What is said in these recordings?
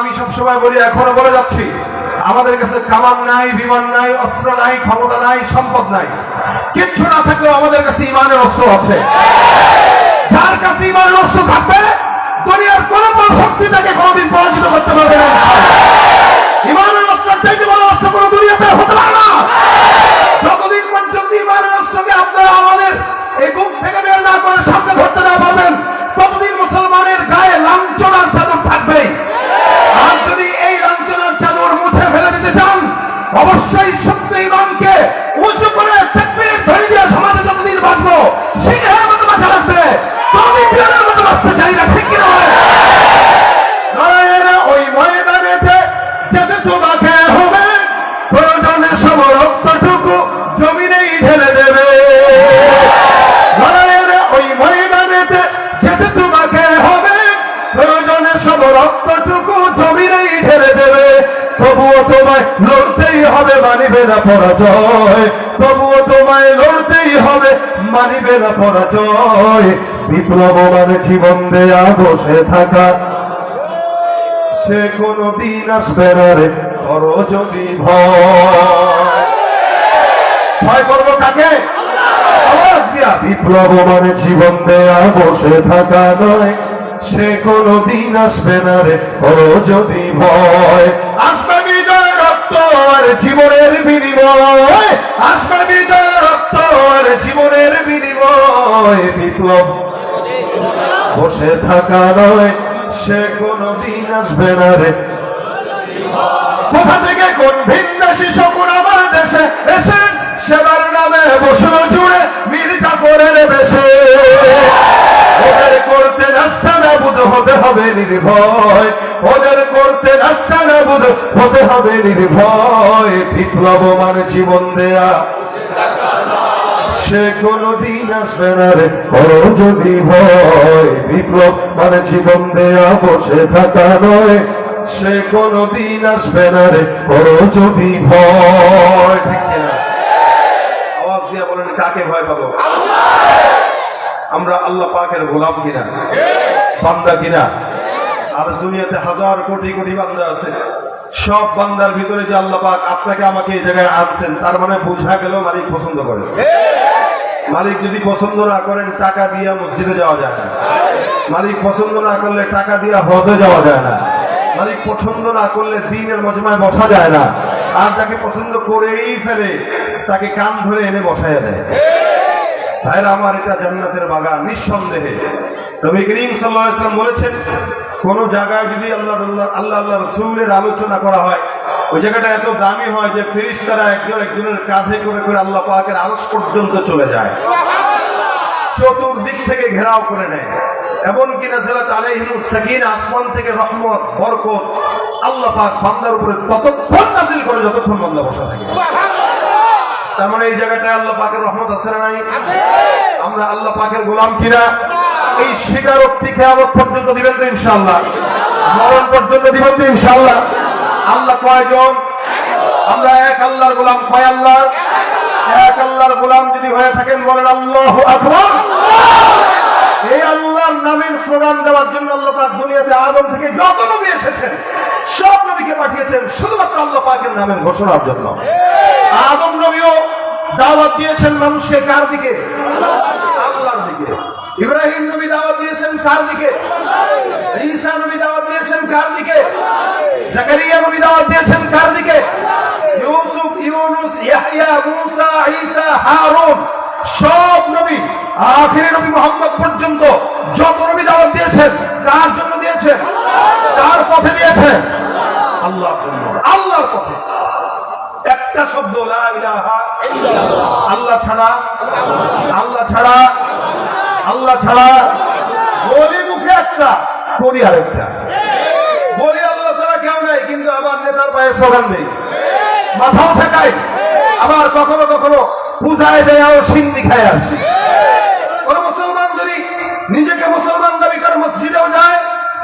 আমি সবসময় বলি, এখনও বলে যাচ্ছি, আমাদের কাছে কামান নাই, বিমান নাই, অস্ত্র নাই, ক্ষমতা নাই, সম্পদ নাই। কিচ্ছু না থাকলেও আমাদের কাছে ইমানের অস্ত্র আছে। যার কাছে ইমানের অস্ত্র থাকবে, দুনিয়ার কোন শক্তি লড়তেই হবে, মানিবে না পরাজয়। তবুও তোমায় লড়তেই হবে, মানিবে না পরাজয়। বিপ্লব মানে জীবন দেয়া বসে থাকা। সে কোনো দিন আসবে না রে যদি ভয়। করব কাকে? জীবন দেয়া বসে থাকা নয়। সে কোনো দিন আসবে না রে যদি ভয়। আসবে রক্ত জীবনের বিনিময়। আসবে বিজয় রক্ত জীবনের বিনিময়। বিপ্লব বসে থাকা নয়, সে কোনো দিন আসবে না রে। কোথা থেকে কোন ভিন্নাসী শকুন আমার দেশে এসে সেবার নামে বসল জুড়ে মিলটা করে বেশে। ওদের করতে রাস্তা না বুধ হতে হবে নির্ভয়। ওদের করতে রাস্তা না বুধ হতে হবে নির্ভয় বিপ্লব মানে জীবন দেয়া। সে কোনদিন আসবে না রে যদি ভয় বিপ্লব মানে জীবন দেয়া বসে থাকা নয়। সে কোনদিন আসবে না রে যদি ভয়। ঠিক আওয়াজ দিয়ে বলেন, কাকে ভয় পাবো? আমরা আল্লাহ পাকের গোলাম কিনা? বান্দা কিনা? আর দুনিয়াতে হাজার কোটি কোটি বান্দা আছে। সব বান্দার ভিতরে যে আল্লাহ পাক আপনাকে আমাকে এই জায়গায় আনছেন, তার মানে বোঝা গেল মালিক পছন্দ করে। মালিক যদি পছন্দ না করেন, টাকা দিয়ে মসজিদে যাওয়া যায় না। মালিক পছন্দ না করলে টাকা দিয়ে হজে যাওয়া যায় না। মালিক পছন্দ না করলে দিনের মজমায় বসা যায় না। আর যাকে পছন্দ করেই ফেলে, তাকে কান ধরে এনে বসায় দেয়। ভাইরা, আমার এটা জান্নাতের বাগান, নিঃসন্দেহে। নবী করিম ওয়াসাল্লাম বলেছেন কোন জায়গায় যদি আল্লাহ আল্লাহ আল্লাহ আল্লাহ রসুলের আলোচনা করা হয় ওই জায়গাটা এত দামি হয় যে ফেরিস্তারা একজন একজনের কাঁধে করে করে আল্লাহ পাকের আলস পর্যন্ত চলে যায়। চতুর্দিক থেকে ঘেরাও করে নেয়। এমনকি নাজিলাত আলাইহিমুস সাকিন আসমান থেকে রহমত বরকত আল্লাহ পাক বান্দার উপরে ততক্ষণ নাজিল করে যতক্ষণ বান্দা বসা থাকে। তার মানে এই জায়গাটায় আল্লাহ পাকের রহমত আছে না নাই? আমরা আল্লাহ পাকের গোলাম কিনা? এই স্বীকারোক্তি খেয়ামত পর্যন্ত দিবেন তো ইনশাল্লাহ মরণ পর্যন্ত দিবেন তো ইনশাল্লাহ আল্লাহ কয়জন? আমরা এক আল্লাহর গোলাম। কয় আল্লাহ? এক আল্লাহর গোলাম যদি হয়ে থাকেন বলেন আল্লাহ আকবর। এই আল্লাহর নামের স্লোগান দেওয়ার জন্য আল্লাহ পাক দুনিয়াতে আদম থেকে যত নবী এসেছেন, সব নবীকে পাঠিয়েছেন, শুধুমাত্র আল্লাহ পাকের নামের ঘোষণার জন্য। আদম নবীও দাওয়াত দিয়েছেন মানুষকে কার দিকে? আল্লাহর দিকে। ইব্রাহিম নবী দাওয়াত দিয়েছেন কার দিকে? ঈসা নবী দাওয়াত দিয়েছেন কার দিকে? জাকারিয়া নবী দাওয়াত দিয়েছেন কার দিকে? ইউসুফ, ইউনুস, ইয়াহইয়া, মুসা, ঈসা, হারুন, সব নবী আখিরি নবী মোহাম্মদ পর্যন্ত যত নবী দাওয়াত দিয়েছেন, কার জন্য দিয়েছেন? কার পথে দিয়েছেন? আল্লাহর জন্য। আল্লাহর পথে। একটা শব্দ। আল্লাহ ছাড়া? আল্লাহ ছাড়া? আল্লাহ ছাড়া বলি মুখে একটা করি আরেকটা বলি আল্লাহ ছাড়া কেউ নাই, কিন্তু আবার নেতার পায়ে স্লোগান দেই মাথাও ঠেকাই আবার কখনো কখনো পূজায় দেয়াও সিন্দি খায় আসে। কোন মুসলমান যদি নিজেকে মুসলমান দাবি করে, মসজিদেও যায়,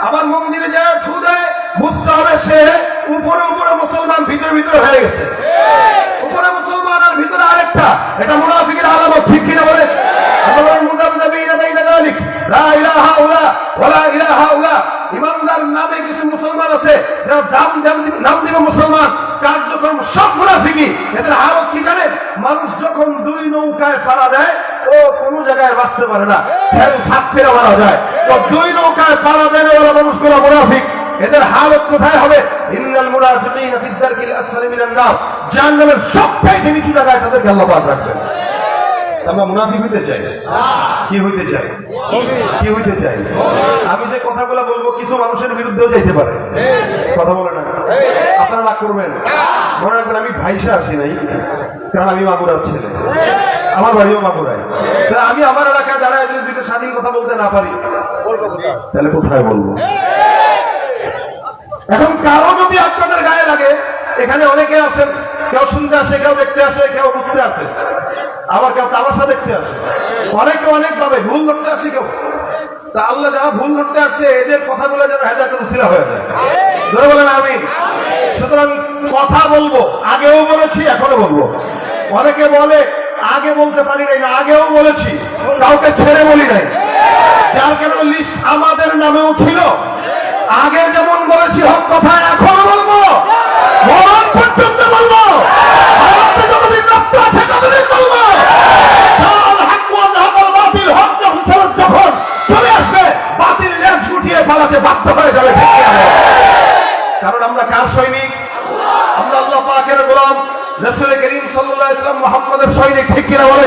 আবার মন্দিরে যায়, ঠু দেয়, বুঝতে হবে সে উপরে উপরে মুসলমান, ভিতরে ভিতরে হয়ে গেছে। উপরে মুসলমান আর ভিতরে আরেকটা, এটা মুনাফিকের যারা দাম নাম দিবে মুসলমান, কার্যক্রম সব মানুষ যখন দুই নৌকায় পাড়া দেয়, ও কোন জায়গায় বাঁচতে পারে না। ফাঁক ফেরা মারা যায়। তো দুই নৌকায় পাড়া দেয় ওরা মানুষগুলো মুনাফিক। এদের হালত কোথায় হবে? ইন্নাল কি হইতে চাই? কি হইতে চাই? আমি যে কথাগুলো বলব, কিছু মানুষের বিরুদ্ধেও যাইতে পারে। কথা বলে না। আপনারা রাগ করবেন। মনে রাখবেন, আমি ভাইসা আসি নাই, কারণ আমি মাগুরার ছেলে। আমার বাড়িও মাগুরায় আমি আমার এলাকায় দাঁড়ায় যদি দুটো স্বাধীন কথা বলতে না পারি তাহলে কোথায় বলব? এখন কারও যদি আপনাদের গায়ে লাগে, এখানে অনেকে আছেন কেউ শুনতে আসে, কেউ দেখতে আসে, কেউ বুঝতে আসে। আবার কেউ তামাশা দেখতে আসে। অনেকে অনেক ভাবে ভুল ধরতে আসে কেউ। তা আল্লাহ যারা ভুল ধরতে আসছে এদের কথাগুলো যেন হেদায়তের উসিলা হয়ে যায়। ধরে বলেন আমি সুতরাং কথা বলব, আগেও বলেছি, এখনও বলব। অনেকে বলে, আগে বলতে পারি নাই, না, আগেও বলেছি। কাউকে ছেড়ে বলি নাই। যার কারণে লিস্ট আমাদের নামেও ছিল। আগে যেমন বলেছি, হক কথা এখনও বলব মরণ পর্যন্ত বলব ভারতে যতদিন রক্ত আছে ততদিন বলব জাল হক ওয়া জাহাল বাতিল হক যখন ফেরত যখন চলে আসবে বাতিল লেজ গুটিয়ে পালাতে বাধ্য হয়ে যাবে ঠিক কিনা বলো? কারণ আমরা কার সৈনিক আমরা আল্লাহ পাকের গোলাম রসুল করিম সাল্লাল্লাহু ইসলাম মোহাম্মদের সৈনিক ঠিক কিনা বলে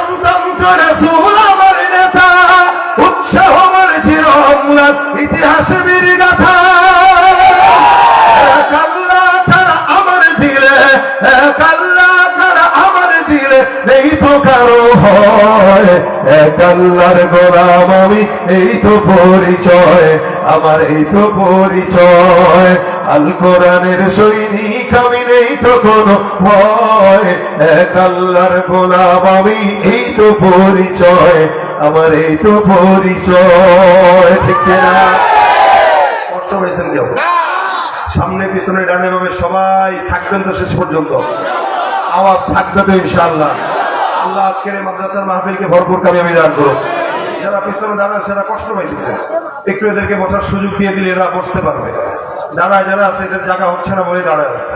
রাসূল আমার নেতা ছাড়া আমার দিলে তো কারও হয় এক আল্লাহর গোলাম আমি, এই তো পরিচয়, আমার এই তো পরিচয়। আল কোরআনের সৈনিক আমি নেই তো কোনো ভয়, এক আল্লাহর গোলাম আমি, এই তো পরিচয়, আমার এই তো পরিচয়। ঠিক না কষ্ট হয়েছেন কেউ? সামনে, পিছনে, ডানে ভাবে সবাই থাকবেন তো শেষ পর্যন্ত। আওয়াজ থাকবে তো ইনশাআল্লাহ। আল্লাহ আজকের এই মাদ্রাসার মাহফিলকে ভরপুর কামিয়াবি দান করুন যারা পিছনে দাঁড়াচ্ছে এরা কষ্ট পাইতেছে। একটু এদেরকে বসার সুযোগ দিয়ে দিলে এরা বসতে পারবে। দাঁড়ায় যারা আছে, এদের জায়গা হচ্ছে না বলে দাঁড়ায় আছে।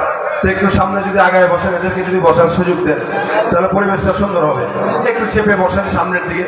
একটু সামনে যদি আগায় বসেন, এদেরকে যদি বসার সুযোগ দেন, তাহলে পরিবেশটা সুন্দর হবে। একটু চেপে বসেন সামনের দিকে।